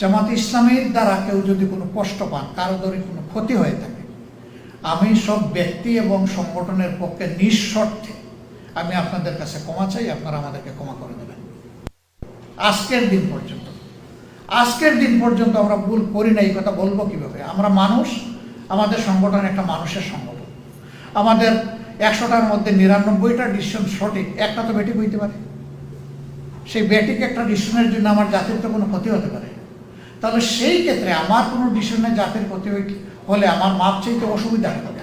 জামাত ইসলামের দ্বারা কেউ যদি কোনো কষ্ট পান, কারও ধরে কোনো ক্ষতি হয়ে থাকে, আমি সব ব্যক্তি এবং সংগঠনের পক্ষে নিঃশর্তে আমি আপনাদের কাছে ক্ষমা চাই, আপনারা আমাদেরকে ক্ষমা করে দেবেন। আজকের দিন পর্যন্ত। আজকের দিন পর্যন্ত আমরা ভুল করি না, এই কথা বলব কীভাবে? আমরা মানুষ, আমাদের সংগঠন একটা মানুষের সংগঠন। আমাদের একশোটার মধ্যে নিরানব্বইটা ডিসিশন সঠিক, একটা তো বেটি হইতে পারে। সেই বেটিক একটা ডিসিশনের জন্য আমার জাতির তো কোনো ক্ষতি হতে পারে তাহলে সেই ক্ষেত্রে আমার কোনো ডিসিশনে জাতির প্রতি হলে আমার মাপ চাইতে অসুবিধা হবে।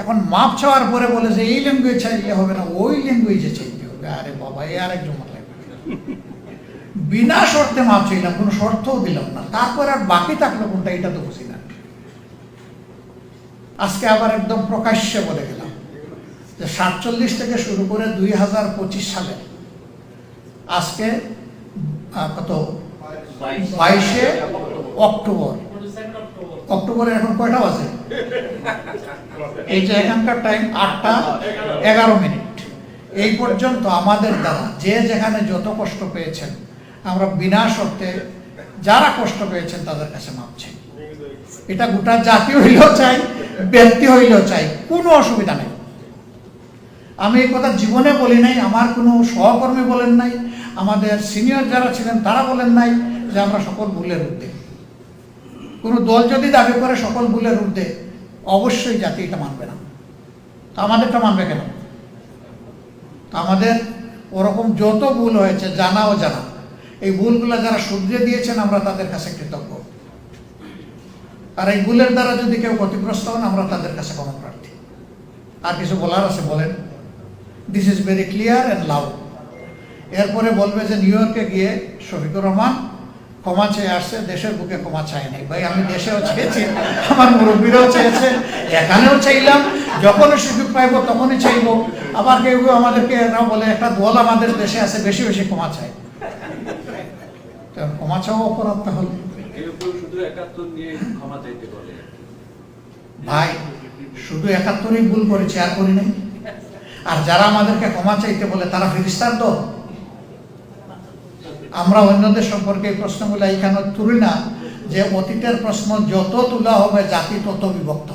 এখন মাপ চাওয়ার পরে বলে যে এই ল্যাঙ্গুয়েজ চাইলে হবে না, ওই ল্যাঙ্গুয়েজে চাইতে হবে। আরে বাবা, এ আরেক জমা লাগবে বিনা শর্তে মাপ চাইলাম, কোনো শর্তও দিলাম না। তারপর আর বাকি থাকল কোনটা, এটা তো বুঝি না। আজকে আবার একদম প্রকাশ্যে বলে গেলাম যে সাতচল্লিশ থেকে শুরু করে দুই হাজার পঁচিশ সালে আজকে কত? বাইশে অক্টোবর। অক্টোবরে এখন কয়টা বাজে? এই যে এখানকার টাইম আটটা এগারো মিনিট। এই পর্যন্ত আমাদের দ্বারা যে যেখানে যত কষ্ট পেয়েছেন, আমরা বিনা সত্ত্বে যারা কষ্ট পেয়েছেন তাদের কাছে মাপ চাই। এটা গোটা জাতি হইলেও চাই, ব্যক্তি হইলেও চাই, কোনো অসুবিধা নেই। আমি এই কথা জীবনে বলি নাই, আমার কোনো সহকর্মী বলেন নাই, আমাদের সিনিয়র যারা ছিলেন তারা বলেন নাই যে আমরা সকল ভুলের ঊর্ধ্বে। কোনো দল যদি দাবি করে সকল ভুলের ঊর্ধ্বে, অবশ্যই জাতি এটা মানবে না। তো আমাদেরটা মানবে কেন? আমাদের ওরকম যত ভুল হয়েছে, জানা ও জানা এই ভুলগুলো যারা শুধরে দিয়েছেন, আমরা তাদের কাছে কৃতজ্ঞ। আর এই ভুলের দ্বারা যদি কেউ ক্ষতিগ্রস্ত হন, আমরা তাদের কাছে ক্ষমা প্রার্থী। আর কিছু বলার আছে বলেন? This is very clear and loud এরপরে বলবে যে, নিউ ইয়র্কে গিয়ে শফিকুর রহমান ক্ষমা চেয়ে আসছে, দেশের বুকে ক্ষমা চায় নাই। ভাই, আমি দেশেও চেয়েছি, আমার মুরব্বীরাও চেয়েছে, এখানেও চাইলাম, যখনই সুযোগ পাইব তখনই চাইব। আবার কেউ কেউ আমাদেরকে এরাও বলে, একটা দল আমাদের দেশে আছে, বেশি বেশি ক্ষমা তো ক্ষমা চাওয়া অপরাধ তাহলে। ভাই, শুধু একাত্তরই ভুল করেছি, আর করি নাই। আর যারা আমাদেরকে ক্ষমা চাইতে বলে, তারা ফিরিস্তার দল। আমরা অন্যদের সম্পর্কে এই প্রশ্নগুলো এখানে তুলি না যে অতীতের প্রশ্ন যত তোলা হবে জাতি তত বিভক্ত